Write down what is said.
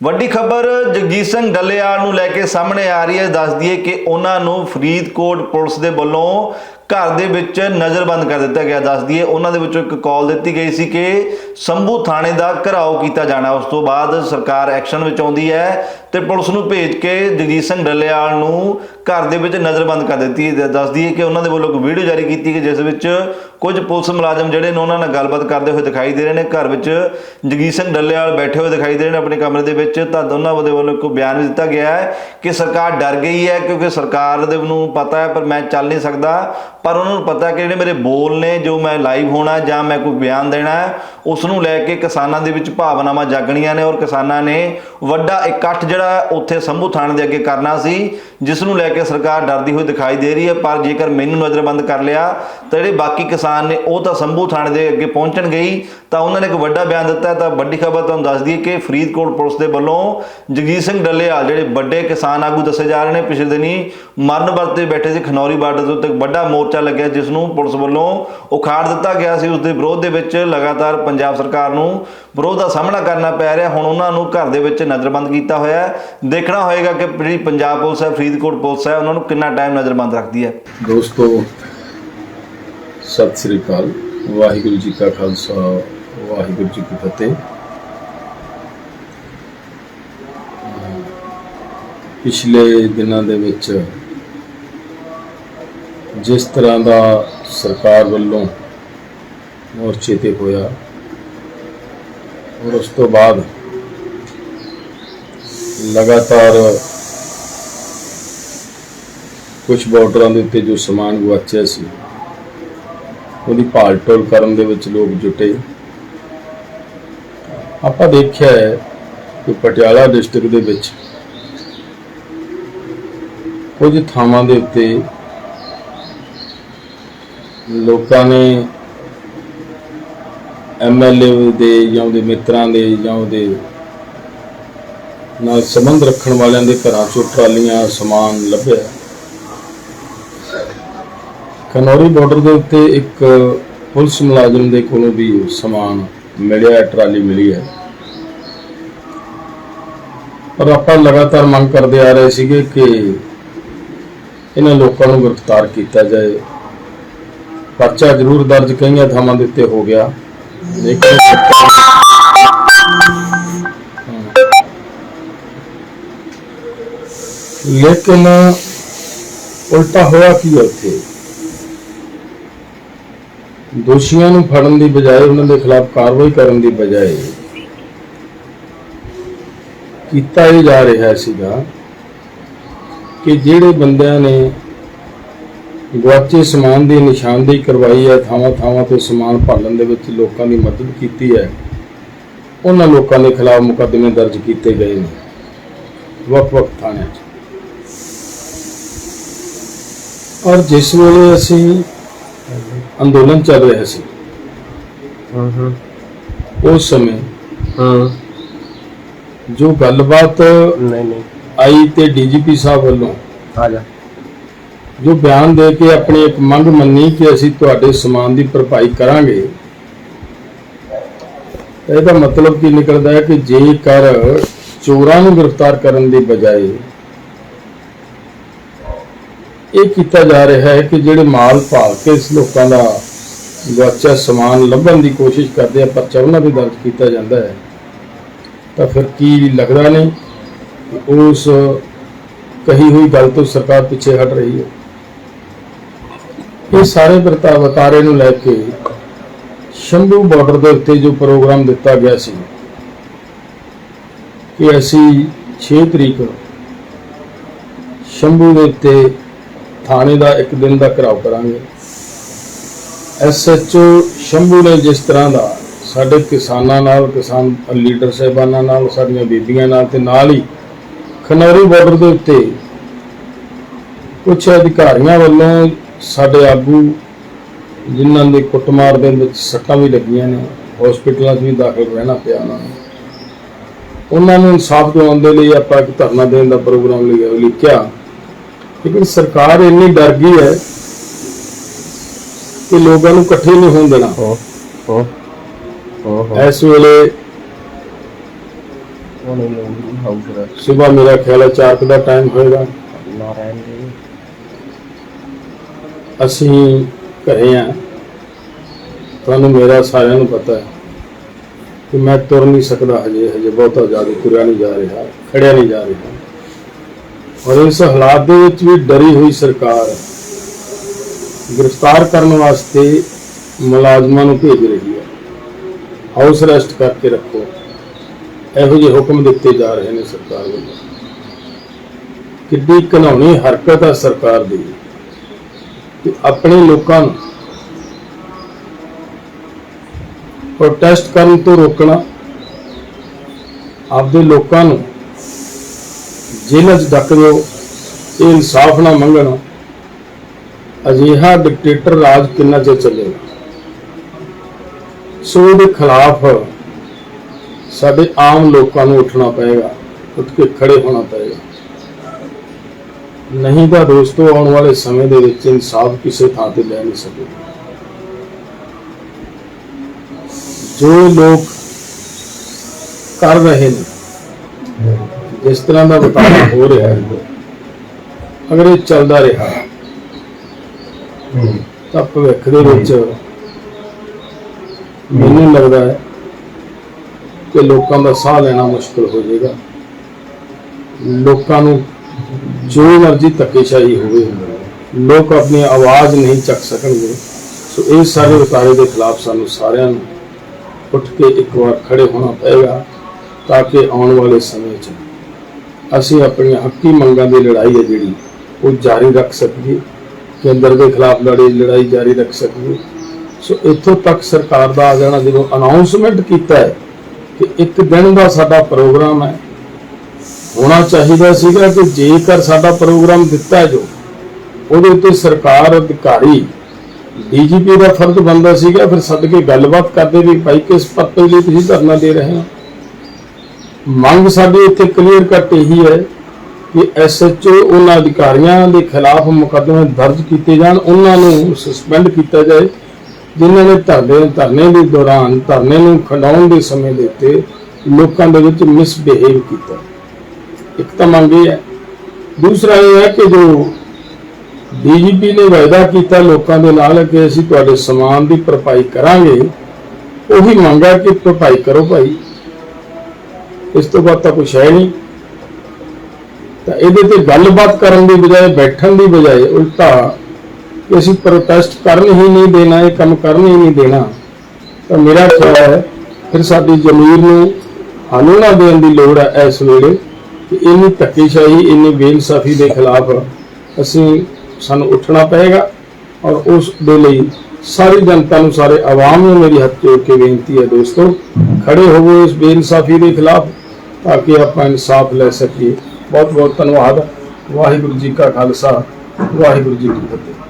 ਵੱਡੀ ਖਬਰ ਜਗਜੀਤ ਸਿੰਘ ਡੱਲੇਆਲ ਨੂੰ ਲੈ ਕੇ ਸਾਹਮਣੇ ਆ ਰਹੀ ਹੈ। ਦੱਸ ਦਈਏ ਕਿ ਉਹਨਾਂ ਨੂੰ ਫਰੀਦਕੋਟ ਪੁਲਿਸ ਦੇ ਵੱਲੋਂ ਘਰ ਦੇ ਵਿੱਚ ਨਜ਼ਰਬੰਦ ਕਰ ਦਿੱਤਾ ਗਿਆ। ਦੱਸ ਦਈਏ, ਉਹਨਾਂ ਦੇ ਵਿੱਚੋਂ ਇੱਕ ਕਾਲ ਦਿੱਤੀ ਗਈ ਸੀ ਕਿ ਸੰਭੂ ਥਾਣੇ ਦਾ ਘਰਾਓ ਕੀਤਾ ਜਾਣਾ ਉਸ ਤੋਂ ਬਾਅਦ ਸਰਕਾਰ ਐਕਸ਼ਨ ਵਿੱਚ ਆਉਂਦੀ ਹੈ ਤੇ ਪੁਲਿਸ ਨੂੰ ਭੇਜ ਕੇ ਜਗਜੀਤ ਸਿੰਘ ਡੱਲੇਵਾਲ ਨੂੰ ਘਰ ਦੇ ਵਿੱਚ ਨਜ਼ਰਬੰਦ ਕਰ ਦਿੱਤੀ ਹੈ। ਦੱਸ ਦਈਏ ਕਿ ਉਹਨਾਂ ਦੇ ਵੱਲੋਂ ਇੱਕ ਵੀਡੀਓ ਜਾਰੀ ਕੀਤੀ ਗਈ, ਜਿਸ ਵਿੱਚ ਕੁਝ ਪੁਲਿਸ ਮੁਲਾਜ਼ਮ ਜਿਹੜੇ ਨੇ ਉਹਨਾਂ ਨਾਲ ਗੱਲਬਾਤ ਕਰਦੇ ਹੋਏ ਦਿਖਾਈ ਦੇ ਰਹੇ ਨੇ। ਘਰ ਵਿੱਚ ਜਗਜੀਤ ਸਿੰਘ ਡੱਲੇਵਾਲ ਬੈਠੇ ਹੋਏ ਦਿਖਾਈ ਦੇ ਰਹੇ ਨੇ ਆਪਣੇ ਕਮਰੇ ਦੇ ਵਿੱਚ। ਤਾਂ ਦੋਨਾਂ ਦੇ ਵੱਲੋਂ ਇੱਕ ਬਿਆਨ ਵੀ ਦਿੱਤਾ ਗਿਆ ਹੈ ਕਿ ਸਰਕਾਰ ਡਰ ਗਈ ਹੈ, ਕਿਉਂਕਿ ਸਰਕਾਰ ਦੇ ਨੂੰ ਪਤਾ ਹੈ, ਪਰ ਮੈਂ ਚੱਲ ਨਹੀਂ ਸਕਦਾ। ਪਰ ਉਹਨਾਂ ਨੂੰ ਪਤਾ ਕਿ ਜਿਹੜੇ ਮੇਰੇ ਬੋਲ ਨੇ, ਜੋ ਮੈਂ ਲਾਈਵ ਹੋਣਾ ਜਾਂ ਮੈਂ ਕੋਈ ਬਿਆਨ ਦੇਣਾ ਉਸ ਨੂੰ ਲੈ ਕੇ ਕਿਸਾਨਾਂ ਦੇ ਵਿੱਚ ਭਾਵਨਾਵਾਂ ਜਾਗਣੀਆਂ ਨੇ ਔਰ ਕਿਸਾਨਾਂ ਨੇ ਵੱਡਾ ਇਕੱਠ ਜਿਹੜਾ ਉੱਥੇ ਸੰਭੂ ਥਾਣੇ ਦੇ ਅੱਗੇ ਕਰਨਾ ਸੀ, ਜਿਸ ਨੂੰ ਲੈ ਕੇ ਸਰਕਾਰ ਡਰਦੀ ਹੋਈ ਦਿਖਾਈ ਦੇ ਰਹੀ ਹੈ, ਪਰ ਜੇਕਰ ਮੈਨੂੰ ਨਜ਼ਰਬੰਦ ਕਰ ਲਿਆ, ਤਾਂ ਜਿਹੜੇ ਬਾਕੀ ਕਿਸਾਨ ਨੇ, ਉਹ ਤਾਂ ਸੰਭੂ ਥਾਣੇ ਦੇ ਅੱਗੇ ਪਹੁੰਚਣ ਗਈ ਤਾਂ ਉਹਨਾਂ ਨੇ ਇੱਕ ਵੱਡਾ ਬਿਆਨ ਦਿੱਤਾ, ਤਾਂ ਵੱਡੀ ਖਬਰ ਤੁਹਾਨੂੰ ਦੱਸ ਦਈਏ ਕਿ ਫਰੀਦਕੋਟ ਪੁਲਿਸ ਦੇ ਵੱਲੋਂ ਜਗਜੀਤ ਸਿੰਘ ਡੱਲੇਵਾਲ, ਜਿਹੜੇ ਵੱਡੇ ਕਿਸਾਨ ਆਗੂ ਦੱਸੇ ਜਾ ਰਹੇ ਨੇ, ਪਿਛਲੇ ਦਿਨੀ ਮਰਨ ਵਰਤੇ ਬੈਠੇ ਸੀ ਖਨੌਰੀ ਬਾਰਡਰ ਦੇ ਉੱਤੇ ਇੱਕ ਵੱਡਾ ਮੋਰਚਾ ਲੱਗਿਆ ਜਿਸ ਨੂੰ ਪੁਲਿਸ ਵੱਲੋਂ ਉਖਾੜ ਦਿੱਤਾ ਗਿਆ ਸੀ। ਉਸ ਦੇ ਵਿਰੋਧ ਦੇ ਵਿੱਚ ਲਗਾਤਾਰ ਪੰਜਾਬ ਸਰਕਾਰ ਨੂੰ ਵਿਰੋਧ ਦਾ ਸਾਹਮਣਾ ਕਰਨਾ ਪੈ ਰਿਹਾ। ਹੁਣ ਉਹਨਾਂ ਨੂੰ ਘਰ ਦੇ ਵਿੱਚ ਨਜ਼ਰਬੰਦ ਕੀਤਾ ਹੋਇਆ ਹੈ। ਦੇਖਣਾ ਹੋਏਗਾ ਕਿ ਜਿਹੜੀ ਪੰਜਾਬ ਪੁਲਿਸ ਹੈ, ਫਰੀਦਕੋਟ ਪੁਲਿਸ ਹੈ, ਉਹਨਾਂ ਨੂੰ ਕਿੰਨਾ ਟਾਈਮ ਨਜ਼ਰਬੰਦ ਰੱਖਦੀ ਹੈ। ਦੋਸਤੋ, ਸਤਿ ਸ੍ਰੀ ਅਕਾਲ। ਵਾਹਿਗੁਰੂ ਜੀ ਕਾ ਖਾਲਸਾ, ਵਾਹਿਗੁਰੂ ਜੀ ਕੀ ਫਤਿਹ। ਪਿਛਲੇ ਦਿਨਾਂ ਦੇ ਵਿੱਚ ਜਿਸ ਤਰ੍ਹਾਂ ਦਾ ਸਰਕਾਰ ਵੱਲੋਂ ਮੋਰਚੇ ਤੇ ਹੋਇਆ, ਔਰ ਉਸ ਤੋਂ ਬਾਅਦ ਲਗਾਤਾਰ ਕੁਝ ਬਾਰਡਰਾਂ ਦੇ ਉੱਤੇ ਜੋ ਸਮਾਨ ਗੁਆਚਿਆ ਸੀ, ਉਹਦੀ ਭਾਲ ਟੋਲ ਕਰਨ ਦੇ ਵਿੱਚ ਲੋਕ ਜੁਟੇ। ਆਪਾਂ ਦੇਖਿਆ ਹੈ ਕਿ ਪਟਿਆਲਾ ਡਿਸਟ੍ਰਿਕਟ ਦੇ ਵਿੱਚ ਕੁਝ ਥਾਵਾਂ ਦੇ ਉੱਤੇ ਲੋਕਾਂ ਨੇ ਐਮਐਲਏ ਦੇ ਜਾਂ ਉਹਦੇ ਮਿੱਤਰਾਂ ਦੇ ਜਾਂ ਉਹਦੇ ਨਾਲ ਸੰਬੰਧ ਰੱਖਣ ਵਾਲਿਆਂ ਦੇ ਘਰਾਂ ਚੋਂ ਟਰਾਲੀਆਂ, ਸਮਾਨ ਲੱਭਿਆ। ਖਨੌਰੀ ਬਾਰਡਰ ਦੇ ਉੱਤੇ ਇੱਕ ਪੁਲਿਸ ਮੁਲਾਜ਼ਮ ਦੇ ਕੋਲੋਂ ਵੀ ਸਮਾਨ ਮਿਲਿਆ, ਟਰਾਲੀ ਮਿਲੀ ਹੈ। ਪਰ ਆਪਾਂ ਲਗਾਤਾਰ ਮੰਗ ਕਰਦੇ ਆ ਰਹੇ ਸੀਗੇ ਕਿ ਇਹਨਾਂ ਲੋਕਾਂ ਨੂੰ ਗ੍ਰਿਫਤਾਰ ਕੀਤਾ ਜਾਏ। ਪਰਚਾ ਜ਼ਰੂਰ ਦਰਜ ਕਈਆਂ ਥਾਵਾਂ ਦੇ ਉੱਤੇ ਹੋ ਗਿਆ। ਲੇਕਿਨ ਲੇਕਿਨ ਉਲਟਾ ਹੋਇਆ ਕੀ ਉੱਥੇ? ਦੋਸ਼ੀਆਂ ਨੂੰ ਫੜਨ ਦੀ ਬਜਾਏ ਉਹਨਾਂ ਦੇ ਖਿਲਾਫ ਕਾਰਵਾਈ ਕਰਨ ਦੀ ਬਜਾਏ ਕੀਤਾ ਇਹ ਜਾ ਰਿਹਾ ਸੀਗਾ ਕਿ ਜਿਹੜੇ ਬੰਦਿਆਂ ਨੇ ਗੁਆਚੇ ਸਮਾਨ ਦੀ ਨਿਸ਼ਾਨਦੇਹੀ ਕਰਵਾਈ ਹੈ ਥਾਵਾਂ ਥਾਵਾਂ ਤੇ ਸਮਾਨ ਭਾਲਣ ਦੇ ਵਿੱਚ ਲੋਕਾਂ ਦੀ ਮਦਦ ਕੀਤੀ ਹੈ। ਉਹਨਾਂ ਲੋਕਾਂ ਦੇ ਖਿਲਾਫ ਮੁਕੱਦਮੇ ਦਰਜ ਕੀਤੇ ਗਏ ਨੇ। ਵੱਖ-ਵੱਖ ਥਾਣਿਆਂ 'ਚ। ਔਰ ਜਿਸ ਵੇਲੇ ਅਸੀਂ ਅੰਦੋਲਨ ਚੱਲ ਰਿਹਾ ਸੀ ਹਾਂ ਹਾਂ। ਉਸ ਸਮੇਂ ਹਾਂ। ਜੋ ਗੱਲਬਾਤ ਨਹੀਂ ਨਹੀਂ। ਆਈ ਤੇ ਡੀਜੀਪੀ ਸਾਹਿਬ ਵੱਲੋਂ ਆ ਜਾ। ਜੋ ਬਿਆਨ ਦੇ ਕੇ ਆਪਣੀ ਇੱਕ ਮੰਗ ਮੰਨੀ ਕਿ ਅਸੀਂ ਤੁਹਾਡੇ ਸਮਾਨ ਦੀ ਭਰਪਾਈ ਕਰਾਂਗੇ, ਇਹਦਾ ਮਤਲਬ ਕੀ ਨਿਕਲਦਾ ਹੈ ਕਿ ਜੇਕਰ ਚੋਰਾਂ ਨੂੰ ਗ੍ਰਿਫਤਾਰ ਕਰਨ ਦੀ ਬਜਾਏ ਇਹ ਕੀਤਾ ਜਾ ਰਿਹਾ ਹੈ ਕਿ ਜਿਹੜੇ ਮਾਲ ਭਾਲ ਕੇ ਇਸ ਲੋਕਾਂ ਦਾ ਗਵਾਚਿਆ ਸਮਾਨ ਲੱਭਣ ਦੀ ਕੋਸ਼ਿਸ਼ ਕਰਦੇ ਆ, ਪਰਚਾ ਉਹਨਾਂ ਦੇ ਦਰਜ ਕੀਤਾ ਜਾਂਦਾ ਹੈ, ਤਾਂ ਫਿਰ ਕੀ ਲੱਗਦਾ ਨਹੀਂ ਉਸ ਕਹੀ ਹੋਈ ਗੱਲ ਤੋਂ ਸਰਕਾਰ ਪਿੱਛੇ ਹਟ ਰਹੀ ਹੈ? ਇਹ ਸਾਰੇ ਵਰਤਾ ਵਤਾਰੇ ਨੂੰ ਲੈ ਕੇ ਸ਼ੰਭੂ ਬਾਰਡਰ ਦੇ ਉੱਤੇ ਜੋ ਪ੍ਰੋਗਰਾਮ ਦਿੱਤਾ ਗਿਆ ਸੀ ਕਿ ਅਸੀਂ 6 ਤਰੀਕ ਸ਼ੰਭੂ ਦੇ ਉੱਤੇ ਥਾਣੇ ਦਾ ਇੱਕ ਦਿਨ ਦਾ ਘਰਾਓ ਕਰਾਂਗੇ। ਐਸਐਚਓ ਸ਼ੰਭੂ ਨੇ ਜਿਸ ਤਰ੍ਹਾਂ ਦਾ ਸਾਡੇ ਕਿਸਾਨਾਂ ਨਾਲ, ਕਿਸਾਨ ਲੀਡਰ ਸਾਹਿਬਾਨਾਂ ਨਾਲ, ਸਾਡੀਆਂ ਬੀਬੀਆਂ ਨਾਲ ਤੇ ਨਾਲ ਹੀ ਖਨੌਰੀ ਬਾਰਡਰ ਦੇ ਉੱਤੇ ਕੁਝ ਅਧਿਕਾਰੀਆਂ ਵੱਲੋਂ ਸਾਡੇ ਆਗੂ ਜਿਨ੍ਹਾਂ ਦੇ ਕੁੱਟਮਾਰ ਦੇ ਵਿੱਚ ਸੱਟਾਂ ਵੀ ਲੱਗੀਆਂ ਨੇ ਹਸਪੀਟਲਾਂ 'ਚ ਵੀ ਦਾਖਲ ਰਹਿਣਾ ਪਿਆ ਉਹਨਾਂ ਨੂੰ। ਉਹਨਾਂ ਨੂੰ ਇਨਸਾਫ ਦਿਵਾਉਣ ਦੇ ਲਈ ਆਪਾਂ ਇੱਕ ਧਰਨਾ ਦੇਣ ਦਾ ਪ੍ਰੋਗਰਾਮ ਲਿਆ ਲਿਖਿਆ। ਲੇਕਿਨ ਸਰਕਾਰ ਇੰਨੀ ਡਰ ਗਈ ਹੈ ਕਿ ਲੋਕਾਂ ਨੂੰ ਇਕੱਠੇ ਨਹੀਂ ਹੋਣ ਦੇਣਾ। ਹੋ ਹੋ ਹੋ ਇਸ ਵੇਲੇ ਸਵੇਰ ਮੇਰਾ ਖਿਆਲ ਹੈ 4 ਦਾ ਟਾਈਮ ਹੋਏਗਾ। ਨਾ ਰਹਿਣਗੇ ਅਸੀਂ ਘਰੇ ਆ ਤੁਹਾਨੂੰ ਮੇਰਾ ਸਾਰਿਆਂ ਨੂੰ ਪਤਾ ਹੈ ਕਿ ਮੈਂ ਤੁਰ ਨਹੀਂ ਸਕਦਾ ਹਜੇ ਹਜੇ ਬਹੁਤਾ ਜ਼ਿਆਦਾ ਤੁਰਿਆ ਨਹੀਂ ਜਾ ਰਿਹਾ, ਖੜਿਆ ਨਹੀਂ ਜਾ ਰਿਹਾ। ਔਰ ਇਸ ਹਾਲਾਤ ਦੇ ਵਿੱਚ ਵੀ ਡਰੀ ਹੋਈ ਸਰਕਾਰ ਗ੍ਰਿਫਤਾਰ ਕਰਨ ਵਾਸਤੇ ਮੁਲਾਜ਼ਮਾਂ ਨੂੰ ਭੇਜ ਰਹੀ ਹੈ। ਹਾਊਸ ਅਰੈਸਟ ਕਰਕੇ ਰੱਖੋ। ਇਹੋ ਜਿਹੇ ਹੁਕਮ ਦਿੱਤੇ ਜਾ ਰਹੇ ਨੇ ਸਰਕਾਰ ਵੱਲੋਂ। ਕਿੱਡੀ ਘਿਨਾਉਣੀ ਹਰਕਤ ਹੈ ਸਰਕਾਰ ਦੀ। ਕਿ ਆਪਣੇ ਲੋਕਾਂ ਨੂੰ ਪ੍ਰੋਟੈਸਟ ਕਰਨ ਤੋਂ ਰੋਕਣਾ, ਆਪਦੇ ਲੋਕਾਂ ਨੂੰ ਜੇਲ੍ਹਾਂ 'ਚ ਡੱਕ ਦਿਓ, ਇਹ ਇਨਸਾਫ ਨਾ ਮੰਗਣਾ, ਅਜਿਹਾ ਡਿਕਟੇਟਰ ਰਾਜ ਕਿੰਨਾ ਚਿਰ ਚੱਲੇਗਾ? ਸੋ ਇਹਦੇ ਖਿਲਾਫ ਸਾਡੇ ਆਮ ਲੋਕਾਂ ਨੂੰ ਉੱਠਣਾ ਪਏਗਾ, ਉੱਠ ਕੇ ਖੜੇ ਹੋਣਾ ਪਏਗਾ। ਨਹੀਂ ਤਾਂ ਦੋਸਤੋ, ਆਉਣ ਵਾਲੇ ਸਮੇਂ ਦੇ ਵਿੱਚ ਇਨਸਾਫ ਕਿਸੇ ਥਾਂ ਤੇ ਲੈ ਨਹੀਂ ਸਕੇਗਾ। ਜੋ ਲੋਕ ਕਰ ਰਹੇ ਨੇ, ਜਿਸ ਤਰ੍ਹਾਂ ਦਾ ਵਰਤਾਰਾ ਹੋ ਰਿਹਾ ਹੈ, ਅਗਰ ਇਹ ਚੱਲਦਾ ਰਿਹਾ, ਤਾਂ ਭਵਿੱਖ ਦੇ ਵਿੱਚ ਮੈਨੂੰ ਲੱਗਦਾ ਹੈ ਕਿ ਲੋਕਾਂ ਦਾ ਸਾਹ ਲੈਣਾ ਮੁਸ਼ਕਲ ਹੋ ਜਾਏਗਾ। ਲੋਕਾਂ ਨੂੰ ਜੋ ਮਰਜ਼ੀ ਧੱਕੇਸ਼ਾਹੀ ਹੋਵੇ, ਲੋਕ ਆਪਣੀ ਆਵਾਜ਼ ਨਹੀਂ ਚੱਕ ਸਕਣਗੇ। ਸੋ ਇਹ ਸਾਰੇ ਵਰਤਾਰੇ ਦੇ ਖਿਲਾਫ ਸਾਨੂੰ ਸਾਰਿਆਂ ਨੂੰ ਉੱਠ ਕੇ ਇੱਕ ਵਾਰ ਖੜੇ ਹੋਣਾ ਪਏਗਾ ਤਾਂ ਕਿ ਆਉਣ ਵਾਲੇ ਸਮੇਂ 'ਚ ਅਸੀਂ ਆਪਣੀਆਂ ਹੱਕੀ ਮੰਗਾਂ ਦੀ ਲੜਾਈ ਹੈ ਜਿਹੜੀ, ਉਹ ਜਾਰੀ ਰੱਖ ਸਕੀਏ, ਕੇਂਦਰ ਦੇ ਖਿਲਾਫ ਲੜੀ, ਲੜਾਈ ਜਾਰੀ ਰੱਖ ਸਕੀਏ। ਸੋ ਇੱਥੋਂ ਤੱਕ ਸਰਕਾਰ ਦਾ ਆ ਜਾਣਾ, ਜਦੋਂ ਅਨਾਉਂਸਮੈਂਟ ਕੀਤਾ ਹੈ ਕਿ ਇੱਕ ਦਿਨ ਦਾ ਸਾਡਾ ਪ੍ਰੋਗਰਾਮ ਹੈ ਹੋਣਾ ਚਾਹੀਦਾ ਸੀਗਾ ਕਿ ਜੇਕਰ ਸਾਡਾ ਪ੍ਰੋਗਰਾਮ ਦਿੱਤਾ ਜੋ ਉਹਦੇ ਉੱਤੇ ਸਰਕਾਰ, ਅਧਿਕਾਰੀ, ਡੀਜੀਪੀ ਦਾ ਫਰਜ਼ ਬਣਦਾ ਸੀਗਾ, ਫਿਰ ਸੱਦ ਕੇ ਗੱਲਬਾਤ ਕਰਦੇ ਵੀ ਭਾਈ ਕਿਸ ਪੱਤੇ ਲਈ ਤੁਸੀਂ ਧਰਨਾ ਦੇ ਰਹੇ ਹੋ। ਮੰਗ ਸਾਡੀ ਇੱਥੇ ਕਲੀਅਰ ਕੱਟ ਇਹੀ ਹੈ ਕਿ ਐਸਐਚਓ ਉਹਨਾਂ ਅਧਿਕਾਰੀਆਂ ਦੇ ਖਿਲਾਫ ਮੁਕੱਦਮੇ ਦਰਜ ਕੀਤੇ ਜਾਣ, ਉਹਨਾਂ ਨੂੰ ਸਸਪੈਂਡ ਕੀਤਾ ਜਾਏ, ਜਿਨ੍ਹਾਂ ਨੇ ਧਰਨੇ ਧਰਨੇ ਦੇ ਦੌਰਾਨ ਧਰਨੇ ਨੂੰ ਖੰਡਾਉਣ ਦੇ ਸਮੇਂ ਦੇ ਉੱਤੇ ਲੋਕਾਂ ਦੇ ਵਿੱਚ ਮਿਸਬਿਹੇਵ ਕੀਤਾ। ਇੱਕ ਤਾਂ ਮੰਗ ਇਹ ਹੈ। ਦੂਸਰਾ ਇਹ ਹੈ ਕਿ ਜੋ ਡੀਜੀਪੀ ਨੇ ਵਾਅਦਾ ਕੀਤਾ ਲੋਕਾਂ ਦੇ ਨਾਲ ਕਿ ਅਸੀਂ ਤੁਹਾਡੇ ਸਮਾਨ ਦੀ ਭਰਪਾਈ ਕਰਾਂਗੇ, ਉਹੀ ਮੰਗ ਹੈ ਕਿ ਭਰਪਾਈ ਕਰੋ ਭਾਈ। ਇਸ ਤੋਂ ਬਾਅਦ ਤਾਂ ਕੁਛ ਹੈ ਨਹੀਂ। ਤਾਂ ਇਹਦੇ ਤੇ ਗੱਲਬਾਤ ਕਰਨ ਦੀ ਬਜਾਏ, ਬੈਠਣ ਦੀ ਬਜਾਏ ਉਲਟਾ ਕਿ ਅਸੀਂ ਪ੍ਰੋਟੈਸਟ ਕਰਨ ਹੀ ਨਹੀਂ ਦੇਣਾ, ਇਹ ਕੰਮ ਕਰਨ ਹੀ ਨਹੀਂ ਦੇਣਾ। ਤਾਂ ਮੇਰਾ ਖਿਆਲ ਹੈ, ਫਿਰ ਸਾਡੀ ਜ਼ਮੀਰ ਨੂੰ ਹਾਨੂੰ ਨਾ ਦੇਣ ਦੀ ਲੋੜ ਹੈ ਇਸ ਵੇਲੇ। ਕਿ ਇੰਨੀ ਧੱਕੇਸ਼ਾਹੀ, ਇੰਨੀ ਬੇਇਨਸਾਫੀ ਦੇ ਖਿਲਾਫ ਅਸੀਂ ਸਾਨੂੰ ਉੱਠਣਾ ਪਏਗਾ ਔਰ ਉਸ ਦੇ ਲਈ ਸਾਰੀ ਜਨਤਾ ਨੂੰ, ਸਾਰੇ ਆਵਾਮ ਨੂੰ ਮੇਰੀ ਹੱਥ ਜੋੜ ਕੇ ਬੇਨਤੀ ਹੈ ਦੋਸਤੋ, ਖੜੇ ਹੋਵੋ ਇਸ ਬੇਇਨਸਾਫੀ ਦੇ ਖਿਲਾਫ ਤਾਂ ਕਿ ਆਪਾਂ ਇਨਸਾਫ ਲੈ ਸਕੀਏ। ਬਹੁਤ ਬਹੁਤ ਧੰਨਵਾਦ। ਵਾਹਿਗੁਰੂ ਜੀ ਕਾ ਖਾਲਸਾ, ਵਾਹਿਗੁਰੂ ਜੀ ਕੀ ਫਤਿਹ।